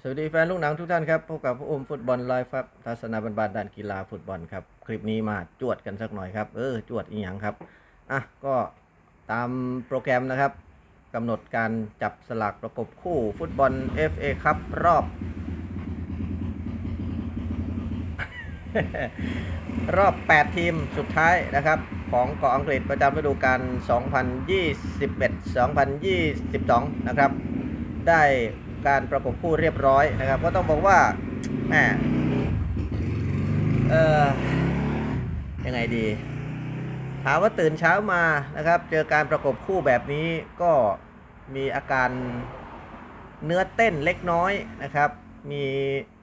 สวัสดีแฟนลูกหนังทุกท่านครับ พบกับพระอมฟุตบอลไลฟ์ครับทัศนาบรรบานด้านกีฬาฟุตบอลครับ คลิปนี้มาจวดกันสักหน่อยครับ เออ จวดอีหยังครับ อะ ก็ตามโปรแกรมนะครับกำหนดการจับสลากประกบคู่ฟุตบอล FA ครับรอบ รอบ 8 ทีมสุดท้ายนะครับ ของเกาะอังกฤษประจำฤดูกาล2021-2022 นะครับ ได้การประกบคู่เรียบร้อยนะครับ ก็ต้องบอกว่าแหมเออยังไงดีถามว่าตื่นเช้ามานะครับ เจอการประกบคู่แบบนี้ก็มีอาการเนื้อเต้นเล็กน้อยนะครับ มี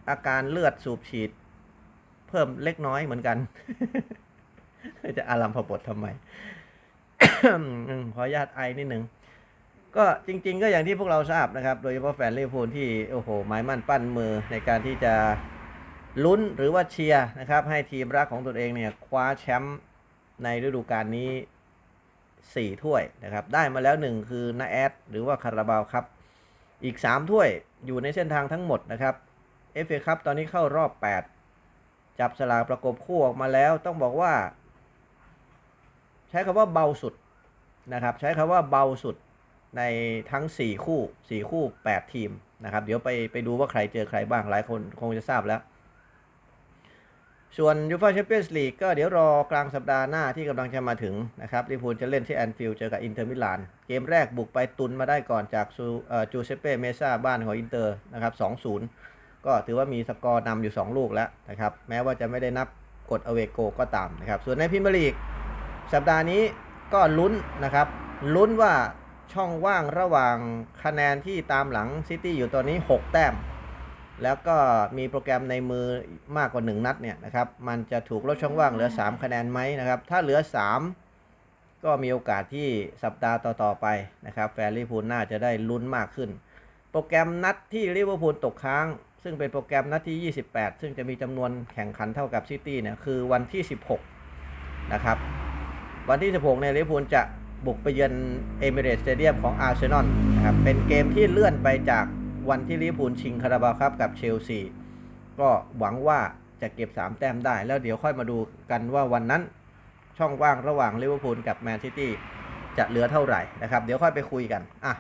อาการเลือดสูบฉีด เพิ่มเล็กน้อยเหมือนกัน จะอารมพบททำไมขออนุญาตไอนิดหนึ่ง ก็จริง ๆ ก็อย่างที่พวกเราทราบนะครับ โดยเฉพาะแฟนลิเวอร์พูลที่โอ้โหหมายมั่นปั้นมือในการที่จะลุ้นหรือว่าเชียร์นะครับ ให้ทีมรักของตนเองเนี่ยคว้าแชมป์ในฤดูกาลนี้ 4 ถ้วยนะครับ ได้มาแล้ว 1 คือนาแอดหรือว่าคาราบาวครับ อีก 3 ถ้วยอยู่ในเส้นทางทั้งหมดนะครับเอฟเอคัพตอนนี้เข้ารอบ 8 จับสลากประกบคู่ออกมาแล้วต้องบอกว่า ใช้คำว่าเบาสุดนะครับ ใช้คำว่าเบาสุด ในทั้ง 4 คู่ 4 คู่ 8 ทีมนะครับ เดี๋ยวไปไปดูว่าใครเจอใครบ้างหลายคนคงจะทราบแล้ว ส่วนยูฟ a แชมเปี้ยนส์ลีกก็เดี๋ยวรอกลางสัปดาห์หน้าที่กำลังจะมาถึงนะครับลิเวอร์พูลจะเล่นที่แอนฟิลด์เจอกับอินเตอร์มิลาน เกมแรกบุกไปตุนมาได้ก่อนจากจูเซเป้เมซ่าบ้านของอินเตอร์นะครับ 2-0 ก็ถือว่ามีสกอร์นำอยู่ 2 ลูกแล้วนะครับ แม้ว่าจะไม่ได้นับกดอเวโกก็ตามนะครับ ส่วนในพรีเมียร์ลีกสัปดาห์นี้ก็ลุ้นนะครับลุ้นว่า ช่องว่างระหว่างคะแนนที่ตามหลังซิตี้อยู่ตอนนี้ 6 แต้ม แล้วก็มีโปรแกรมในมือมากกว่า 1 นัดเนี่ยนะครับ มันจะถูกลดช่องว่างเหลือ 3 คะแนนไหมนะครับ ถ้าเหลือ 3 ก็มีโอกาสที่สัปดาห์ต่อ ๆ ไปนะครับแฟนลิเวอร์พูลน่าจะได้ลุ้นมากขึ้น โปรแกรมนัดที่ลิเวอร์พูลตกค้าง ซึ่งเป็นโปรแกรมนัดที่ 28 ซึ่งจะมีจำนวนแข่งขันเท่ากับซิตี้เนี่ยคือวันที่ 16 นะครับ วันที่ 16เนี่ยลิเวอร์พูลจะ บุกไปเยือนเอมิเรตสเตเดียมของอาร์เซนอลนะครับเป็นเกมที่เลื่อนไปจากวันที่ลิเวอร์พูลชิงคาราบาวครับกับเชลซีก็หวังว่าจะเก็บ 3 แต้มได้ แล้วเดี๋ยวค่อยมาดูกันว่าวันนั้นช่องว่างระหว่างลิเวอร์พูลกับแมนซิตี้จะเหลือเท่าไหร่นะครับ เดี๋ยวค่อยไปคุยกันอะ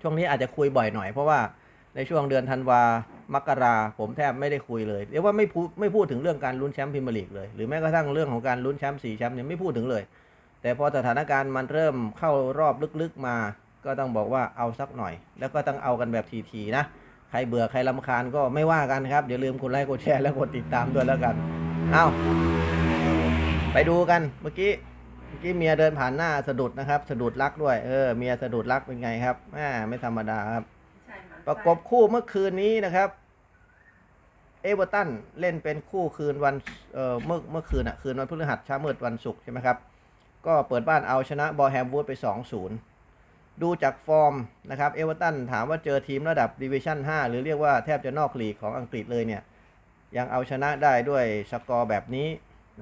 ช่วงนี้อาจจะคุยบ่อยหน่อย เพราะว่าในช่วงเดือนธันวามกราผมแทบไม่ได้คุยเลยเรียกว่าไม่พูดไม่พูดถึงเรื่องการลุ้นแชมป์พรีเมียร์ลีกเลย หรือแม้กระทั่งเรื่องของการลุ้นแชมป์สี่แชมป์เนี่ยไม่พูดถึงเลย แต่พอสถานการณ์มันเริ่มเข้ารอบลึกๆมา ก็ต้องบอกว่าเอาสักหน่อย แล้วก็ต้องเอากันแบบทีๆนะ ใครเบื่อใครลำคาญก็ไม่ว่ากันครับ อย่าลืมกดไลค์กดแชร์และกดติดตามด้วยแล้วกัน เอาไปดูกันเมื่อกี้เมื่อกี้เมียเดินผ่านหน้าสะดุดนะครับสะดุดรักด้วยเออเมียสะดุดรักเป็นไงครับแม่ไม่ธรรมดาครับประกบคู่เมื่อคืนนี้นะครับเอเวอร์ตันเล่นเป็นคู่คืนวันเอ่อเมื่อเมื่อคืนอะคืนวันพฤหัสเช้ามืดวันศุกร์ใช่ไหมครับ ก็เปิดบ้านเอาชนะบอแฮมวูดไป 2-0 ดูจากฟอร์มนะครับเอเวอร์ตันถามว่าเจอทีมระดับดิวิชั่น 5 หรือเรียกว่าแทบจะนอกลีกของอังกฤษเลยเนี่ย ยังเอาชนะได้ด้วยสกอร์แบบนี้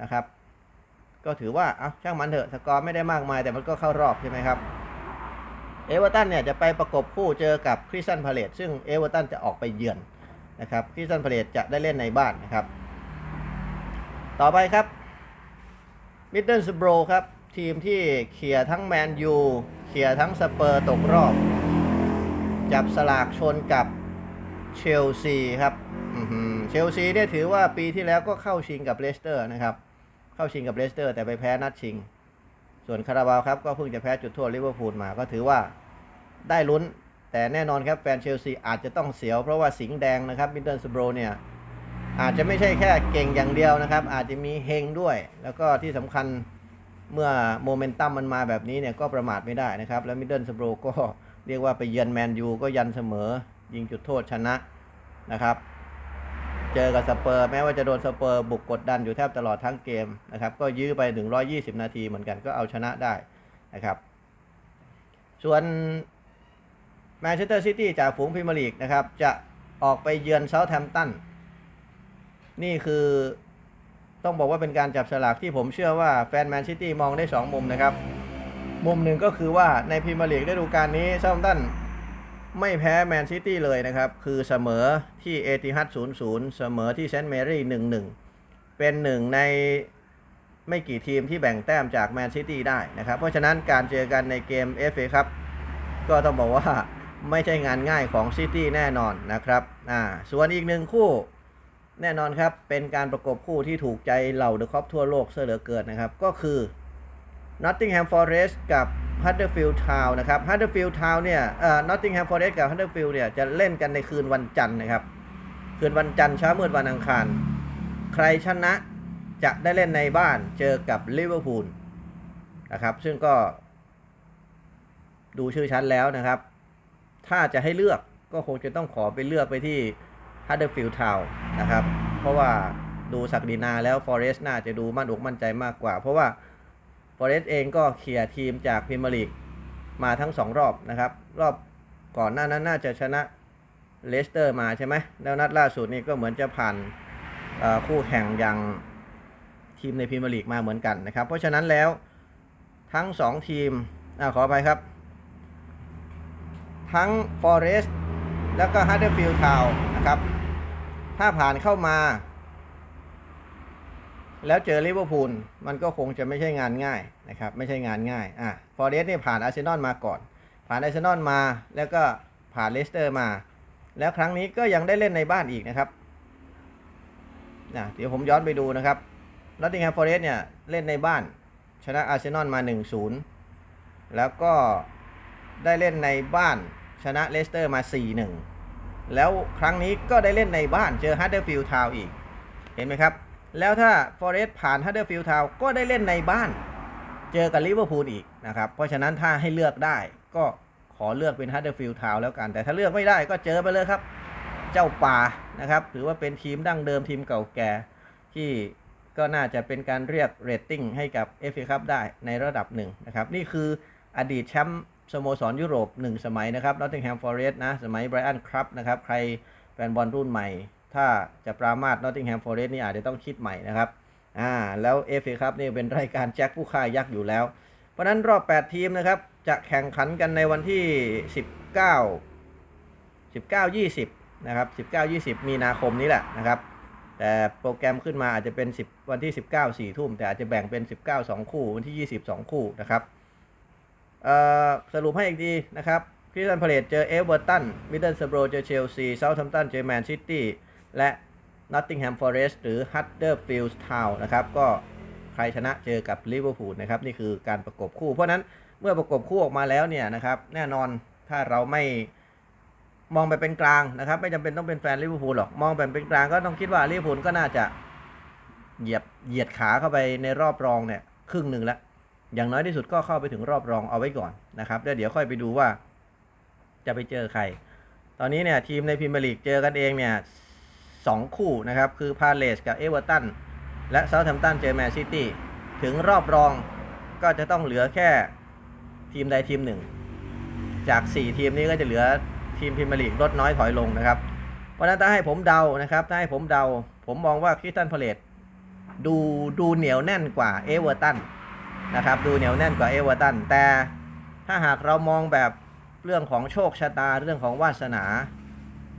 นะครับ ก็ถือว่าเอาช่างมันเถอะสกอร์ไม่ได้มากมายแต่มันก็เข้ารอบใช่ไหมครับเอเวอร์ตันเนี่ยจะไปประกบคู่เจอกับคริสตันพาเลตซึ่งเอเวอร์ตันจะออกไปเยือนนะครับคริสตันพาเลตจะได้เล่นในบ้านนะครับ ต่อไปครับมิดเดิลสโบรครับ ทีมที่เคลียทั้งแมนยูเคลียทั้งสเปอร์ตกรอบ จับสลากชนกับเชลซีครับเชลซีเนี่ยถือว่าปีที่แล้วก็เข้าชิงกับเลสเตอร์นะครับ เข้าชิงกับเลสเตอร์แต่ไปแพ้นัดชิง ส่วนคาราบาวครับก็เพิ่งจะแพ้จุดโทษลิเวอร์พูลมาก็ถือว่าได้ลุ้น แต่แน่นอนครับแฟนเชลซีอาจจะต้องเสียว เพราะว่าสิงแดงนะครับมิดเดิลสโบรเนี่ยอาจจะไม่ใช่แค่เก่งอย่างเดียวนะครับ อาจจะมีเฮงด้วย แล้วก็ที่สำคัญ เมื่อโมเมนตัมมันมาแบบนี้เนี่ยก็ประมาทไม่ได้นะครับ แล้วมิดเดิลสโบรก็เรียกว่าไปเยือนแมนยูก็ยันเสมอ ยิงจุดโทษชนะนะครับ เจอกับสเปอร์แม้ว่าจะโดนสเปอร์บุกกดดันอยู่แทบตลอดทั้งเกมนะครับ ก็ยื้อไปถึง120 นาทีเหมือนกันก็เอาชนะได้นะครับ ส่วนแมนเชสเตอร์ซิตี้จากฝูงพรีเมียร์ลีกนะครับ จะออกไปเยือนเซาท์แฮมป์ตันนี่คือ ต้องบอกว่าเป็นการจับสลากที่ผมเชื่อว่าแฟนแมนซิตี้มองได้ 2 มุมนะครับ มุมหนึ่งก็คือว่าในพรีเมียร์ลีกฤดูกาลนี้เซาท์ตันไม่แพ้แมนซิตี้เลยนะครับ คือเสมอที่เอติฮัด0-0เสมอที่เซนต์แมรี่1-1เป็นหนึ่งในไม่กี่ทีมที่แบ่งแต้มจากแมนซิตี้ได้นะครับ เพราะฉะนั้นการเจอกันในเกม FA ครับ ก็ต้องบอกว่าไม่ใช่งานง่ายของซิตี้แน่นอนนะครับ อ่า ส่วนอีกหนึ่งคู่ แน่นอนครับ เป็นการประกบคู่ที่ถูกใจเหล่าเดอะคอปทั่วโลกเสียเหลือเกินนะครับ ก็คือ Nottingham Forest กับ Huddersfield Town นะครับ Huddersfield Town เนี่ยเอ่อ Nottingham Forest กับ Huddersfield เนี่ยจะเล่นกันในคืนวันจันทร์นะครับ คืนวันจันทร์เช้ามืดวันอังคาร ใครชนะจะได้เล่นในบ้านเจอกับลิเวอร์พูลนะครับ ซึ่งก็ ดูชื่อชั้นแล้วนะครับ ถ้าจะให้เลือกก็คงจะต้องขอไปเลือกไปที่ Huddersfield Town นะครับ เพราะว่าดูศักดินาแล้ว Forest น่าจะดูมั่นอกมั่นใจมากกว่า เพราะว่า Forest เองก็เคลียร์ทีมจากพรีเมียร์ลีกมาทั้งสองรอบนะครับ รอบก่อนหน้านั้นน่าจะชนะเลสเตอร์มาใช่ไหมแล้วนัดล่าสุดนี่ก็เหมือนจะผ่านคู่แข่งอย่างทีมในพรีเมียร์ลีกมาเหมือนกันนะครับ เพราะฉะนั้นแล้วทั้งสองทีมอขออภัยครับ ทั้ง Forest แล้วก็ Huddersfield Town นะครับ ถ้าผ่านเข้ามา แล้วเจอลิเวอร์พูลมันก็คงจะไม่ใช่งานง่ายนะครับ ไม่ใช่งานง่ายอะฟอร์เรสเนี่ยผ่านอาร์เซนอลมาก่อน ผ่านอาร์เซนอลมาแล้วก็ผ่านเลสเตอร์มา แล้วครั้งนี้ก็ยังได้เล่นในบ้านอีกนะครับนะเดี๋ยวผมย้อนไปดูนะครับลอตติงแฮมฟอร์เรสเนี่ยเล่นในบ้าน ชนะอาร์เซนอลมา 1-0 แล้วก็ได้เล่นในบ้านชนะเลสเตอร์มา 4-1 แล้วครั้งนี้ก็ได้เล่นในบ้านเจอฮัตเดอร์ฟิลด์ทาวอีก เห็นไหมครับ แล้วถ้า Forest ผ่านฮัตเดอร์ฟิลด์ทาวก็ได้เล่นในบ้าน เจอกับลิเวอร์พูลอีกนะครับ เพราะฉะนั้นถ้าให้เลือกได้ก็ขอเลือกเป็นฮัตเดอร์ฟิลด์ทาวแล้วกัน แต่ถ้าเลือกไม่ได้ก็เจอไปเลยครับ เจ้าป่านะครับถือว่าเป็นทีมดั้งเดิมทีมเก่าแก่ที่ก็น่าจะเป็นการเรียกเรตติ้งให้กับ FA ครับได้ในระดับหนึ่งนะครับ นี่คืออดีตแชมป์ สโมสรยุโรป 1 สมัยนะครับ Nottingham Forest นะ สมัยไบรอันครับนะครับ ใครแฟนบอลรุ่นใหม่ ถ้าจะปรามาส Nottingham Forest นี่อาจจะต้องคิดใหม่นะครับอ่าแล้ว FA ครับนี่เป็นรายการแจ็คผู้ฆ่ายักษ์อยู่แล้ว เพราะนั้นรอบ 8 ทีมนะครับ จะแข่งขันกันในวันที่ 19 19 20 นะครับ 19 20 มีนาคมนี้แหละนะครับแต่โปรแกรมขึ้นมาอาจจะเป็น 10 วันที่ 19 4 ทุ่ม แต่อาจจะแบ่งเป็น 19 2 คู่ วันที่ 20 2 คู่นะครับ สรุปให้อีกทีนะครับคริสตันพาเลตเจอเอเวอร์ตันมิดเดิลสโบรเจอเชลซีเซาท์แฮมตันเจอแมนซิตี้และนอตติงแฮมฟอเรสต์หรือฮัตเดอร์ฟิลด์ทาวน์นะครับ ก็ใครชนะเจอกับลิเวอร์พูลนะครับ นี่คือการประกบคู่ เพราะนั้นเมื่อประกบคู่ออกมาแล้วเนี่ยนะครับ แน่นอนถ้าเราไม่มองไปเป็นกลางนะครับ ไม่จำเป็นต้องเป็นแฟนลิเวอร์พูลหรอก มองแบบเป็นกลางก็ต้องคิดว่าลิเวอร์พูลก็น่าจะเหยียบเหยียดขาเข้าไปในรอบรองเนี่ยครึ่งหนึ่งแล้ว อย่างน้อยที่สุดก็เข้าไปถึงรอบรองเอาไว้ก่อนนะครับแล้วเดี๋ยวค่อยไปดูว่าจะไปเจอใคร ตอนนี้เนี่ยทีมในพรีเมียร์ลีกเจอกันเองเนี่ยสองคู่นะครับคือพาเลสกับเอเวอร์ตันและเซาท์แฮมป์ตันเจอแมนซิตี้ถึงรอบรองก็จะต้องเหลือแค่ทีมใดทีมหนึ่ง จาก 4 ทีมนี้ก็จะเหลือทีมพรีเมียร์ลีกลดน้อยถอยลงนะครับเพราะนั้นถ้าให้ผมเดานะครับถ้าให้ผมเดา ผมมองว่าคริสตันพาเลตดูดูเหนียวแน่นกว่าเอเวอร์ตัน นะครับดูเหนียวแน่นกว่าเอเวอร์ตันแต่ถ้าหากเรามองแบบเรื่องของโชคชะตาเรื่องของวาสนา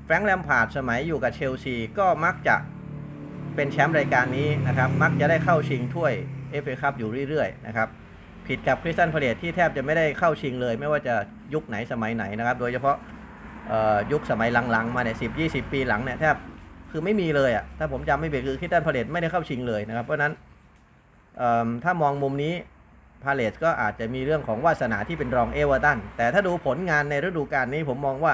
แฟรงค์แลมพาร์ดสมัยอยู่กับเชลซีก็มักจะเป็นแชมป์รายการนี้นะครับ มักจะได้เข้าชิงถ้วยเอฟเอคัพอยู่เรื่อยๆนะครับผิดกับคริสตันพาเลตที่แทบจะไม่ได้เข้าชิงเลย ไม่ว่าจะยุคไหนสมัยไหนนะครับ โดยเฉพาะยุคสมัยหลังๆ มาเนี่ยสิบยี่สิบปีหลังเนี่ยแทบคือไม่มีเลยอะ่ะถ้าผมจำไม่ผิดคือคริสตันพาเลตไม่ได้เข้าชิงเลยนะครับ เพราะนั้นถ้ามองมุมนี้ พาเลตก็อาจจะมีเรื่องของวาสนาที่เป็นรองเอเวอร์ตันแต่ถ้าดูผลงานในฤดูกาลนี้ผมมองว่า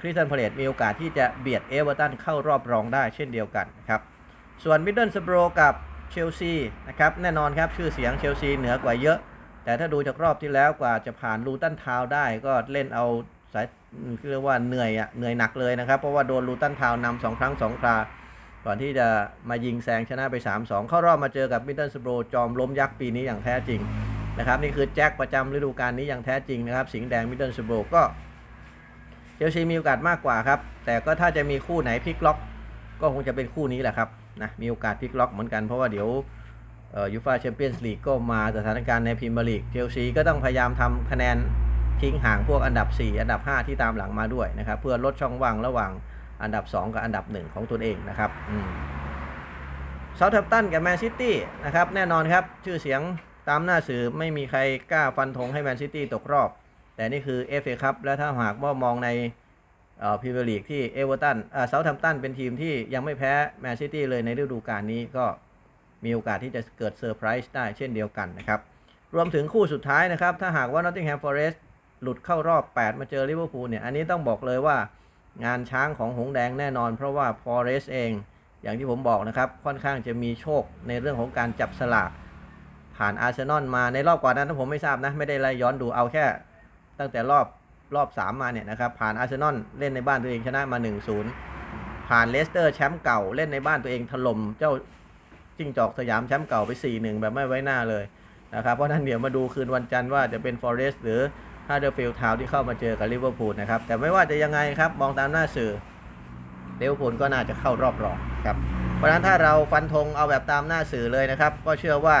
คริสตันพาเลตมีโอกาสที่จะเบียดเอเวอร์ตันเข้ารอบรองได้เช่นเดียวกันครับส่วนมิดเดิลสโบรกับเชลซีนะครับแน่นอนครับชื่อเสียงเชลซีเหนือกว่าเยอะ แต่ถ้าดูจากรอบที่แล้วกว่าจะผ่านลูตันทาวได้ก็เล่นเอาสายเรียกว่าเหนื่อยอะเหนื่อยหนักเลยนะครับ เพราะว่าโดนลูตันทาวน์นำสองครั้งสองคราก่อนที่จะมายิงแซงชนะไป 3-2 เข้ารอบมาเจอกับมิดเดิลสโบรจอมล้มยักษ์ปีนี้อย่างแท้จริง นะครับนี่คือแจ็คประจำฤดูกาลนี้อย่างแท้จริงนะครับ สิงห์แดงมิดเดิลสโบรก็เชลซีมีโอกาสมากกว่าครับ แต่ก็ถ้าจะมีคู่ไหนพลิกล็อก ก็คงจะเป็นคู่นี้แหละครับนะมีโอกาสพลิกล็อกเหมือนกันเพราะว่าเดี๋ยวยูฟ่าแชมเปี้ยนส์ลีกก็มาสถานการณ์ในพรีเมียร์ลีกเชลซีก็ต้องพยายามทำคะแนนทิ้งห่างพวกอันดับ 4 อันดับ 5 ที่ตามหลังมาด้วยนะครับ เพื่อลดช่องว่างระหว่างอันดับ 2 กับอันดับ 1 ของตนเองนะครับเซาท์แฮมป์ตันกับแมนซิตี้นะครับแน่นอนครับชื่อเสียง ตามหน้าสื่อไม่มีใครกล้าฟันธงให้แมนซิตี้ตกรอบ แต่นี่คือ FA ครับ และถ้าหากว่ามองในพรีเมียร์ลีกที่เอเวอร์ตันเซาท์แฮมป์ตันเป็นทีมที่ยังไม่แพ้แมนซิตี้เลยในฤดูกาลนี้ก็มีโอกาสที่จะเกิดเซอร์ไพรส์ได้เช่นเดียวกันนะครับ รวมถึงคู่สุดท้ายนะครับ ถ้าหากว่า Nottingham Forest หลุดเข้ารอบ 8 มาเจอลิเวอร์พูลเนี่ย อันนี้ต้องบอกเลยว่างานช้างของหงแดงแน่นอน เพราะว่า Forest เอง อย่างที่ผมบอกนะครับ ค่อนข้างจะมีโชคในเรื่องของการจับสลาก ผ่านอาร์เซนอลมาในรอบก่อนนั้นผมไม่ทราบนะ ไม่ได้ไล่ย้อนดูเอาแค่ ตั้งแต่รอบรอบ 3 มาเนี่ยนะครับ ผ่านอาร์เซนอลเล่นในบ้านตัวเองชนะมา 1-0 ผ่านเลสเตอร์แชมป์เก่าเล่นในบ้านตัวเองถล่มเจ้าจิ้งจอกสยามแชมป์เก่าไป 4-1 แบบไม่ไว้หน้าเลยนะครับ เพราะนั้นเดี๋ยวมาดูคืนวันจันทร์ว่าจะเป็น Forest หรือฮาร์เดอร์ฟิลด์ทาวที่เข้ามาเจอกับลิเวอร์พูลนะครับ แต่ไม่ว่าจะยังไงครับมองตามหน้าสื่อลิเวอร์พูลก็น่าจะเข้ารอบรองครับเพราะฉะนั้นถ้าเราฟันธงเอาแบบตามหน้าสื่อเลยนะครับ ก็เชื่อว่า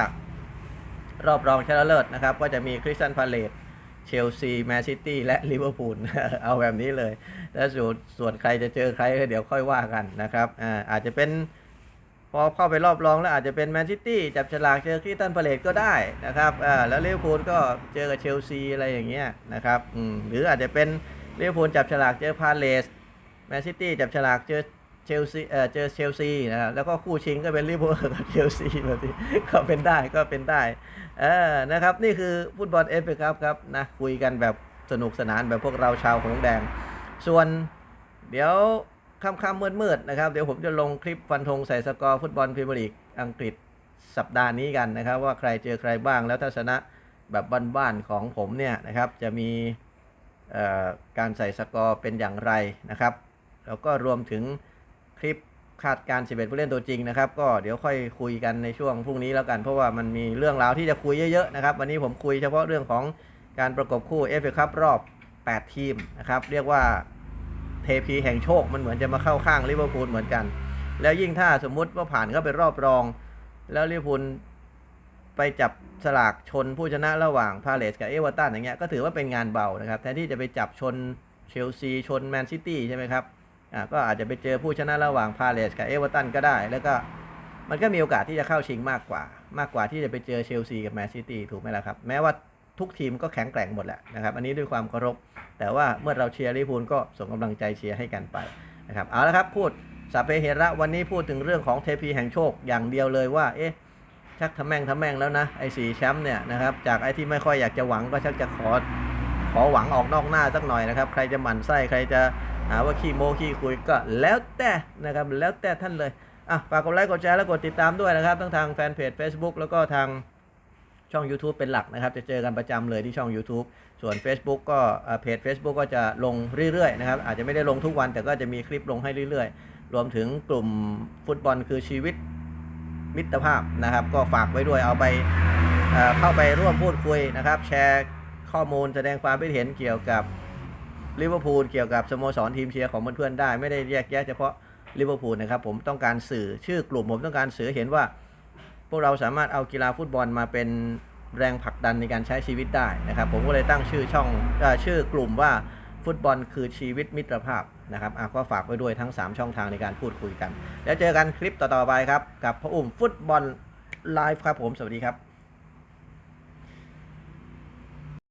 รอบรองชนะเลิศนะครับ ก็จะมีคริสตันพาเลตเชลซีแมนซิตี้และลิเวอร์พูลเอาแบบนี้เลย แล้วส่วนส่วนใครจะเจอใครเดี๋ยวค่อยว่ากันนะครับอ่าอาจจะเป็นพอเข้าไปรอบรองแล้วอาจจะเป็นแมนซิตี้จับฉลากเจอคริสตันพาเลตก็ได้นะครับอ่าแล้วลิเวอร์พูลก็เจอกับเชลซีอะไรอย่างเงี้ยนะครับอืมหรืออาจจะเป็นลิเวอร์พูลจับฉลากเจอพาเลสแมนซิตี้จับฉลากเจอ เชลซีเอ่อเจอเชลซีนะครับแล้วก็คู่ชิงก็เป็นลิเวอร์พูลกับเชลซีแบบนี้ก็เป็นได้ก็เป็นได้เออนะครับนี่คือฟุตบอลเอฟเอครับครับนะคุยกันแบบสนุกสนานแบบพวกเราชาวหงแดง ส่วนเดี๋ยวค่ำๆมืดๆนะครับ เดี๋ยวผมจะลงคลิปฟันธงใส่สกอร์ฟุตบอลพรีเมียร์ลีกอังกฤษสัปดาห์นี้กันนะครับ ว่าใครเจอใครบ้างแล้วทัศนะแบบบ้านๆของผมเนี่ยนะครับจะมีเอ่อการใส่สกอร์เป็นอย่างไรนะครับ แล้วก็รวมถึง คลิปคาดการณ์11ผู้เล่นตัวจริงนะครับ ก็เดี๋ยวค่อยคุยกันในช่วงพรุ่งนี้แล้วกัน เพราะว่ามันมีเรื่องราวที่จะคุยเยอะๆนะครับ วันนี้ผมคุยเฉพาะเรื่องของการประกบคู่ FA คัพรอบ 8 ทีมนะครับ เรียกว่าเทพีแห่งโชคมันเหมือนจะมาเข้าข้างลิเวอร์พูลเหมือนกัน แล้วยิ่งถ้าสมมุติว่าผ่านเข้าไปรอบรอง แล้วลิเวอร์พูลไปจับสลากชนผู้ชนะระหว่างพาเลสกับเอเวอร์ตันอย่างเงี้ยก็ถือว่าเป็นงานเบานะครับแทนที่จะไปจับชนเชลซีชนแมนซิตี้ใช่ไหมครับ อ่าก็อาจจะไปเจอผู้ชนะระหว่างพาเลสกับเอเวอร์ตันก็ได้ แล้วก็มันก็มีโอกาสที่จะเข้าชิงมากกว่า มากกว่าที่จะไปเจอเชลซีกับแมนซิตี้ถูกไหมล่ะครับ แม้ว่าทุกทีมก็แข็งแกร่งหมดแหละนะครับ อันนี้ด้วยความเคารพ แต่ว่าเมื่อเราเชียร์ลิเวอร์พูลก็ส่งกำลังใจเชียร์ให้กันไปนะครับ เอาละครับพูดสัพเพเหระวันนี้พูดถึงเรื่องของเทพีแห่งโชคอย่างเดียวเลยว่า เอ๊ะ ชักทำแม่งทำแม่งแล้วนะ ไอ้สีแชมป์เนี่ยนะครับ จากไอ้ที่ไม่ค่อยอยากจะหวังก็ชักจะขอ ขอหวังออกนอกหน้าสักหน่อยนะครับ ใครจะหมั่นไส้ ใครจะ หาว่าขี้โม้ขี้คุยก็แล้วแต่นะครับแล้วแต่ท่านเลยอะฝากกดไลค์กดแชร์และกดติดตามด้วยนะครับทั้งทางแฟนเพจ Facebook แล้วก็ทางช่อง YouTube เป็นหลักนะครับ จะเจอกันประจำเลยที่ช่อง YouTube ส่วน Facebook ก็เพจ Facebook ก็จะลงเรื่อยๆนะครับอาจจะไม่ได้ลงทุกวันแต่ก็จะมีคลิปลงให้เรื่อยๆ รวมถึงกลุ่มฟุตบอลคือชีวิตมิตรภาพนะครับ ก็ฝากไว้ด้วยเอาไปเอ่อเข้าไปร่วมพูดคุยนะครับ แชร์ข้อมูลแสดงความคิดเห็นเกี่ยวกับ ลิเวอร์พูลเกี่ยวกับสโมสรทีมเชียร์ของเพื่อนๆได้ ไม่ได้แยกแยะเฉพาะลิเวอร์พูลนะครับผมต้องการสื่อชื่อกลุ่มผมต้องการสื่อเห็นว่า พวกเราสามารถเอากีฬาฟุตบอลมาเป็นแรงผลักดันในการใช้ชีวิตได้นะครับ ผมก็เลยตั้งชื่อช่องอชื่อกลุ่มว่าฟุตบอลคือชีวิตมิตรภาพนะครับก็ฝากไว้ด้วยทั้ง 3 ช่องทางในการพูดคุยกัน แล้วเจอกันคลิปต่อๆไปครับ กับพระอุ้มฟุตบอลไลฟ์ครับผมสวัสดีครับ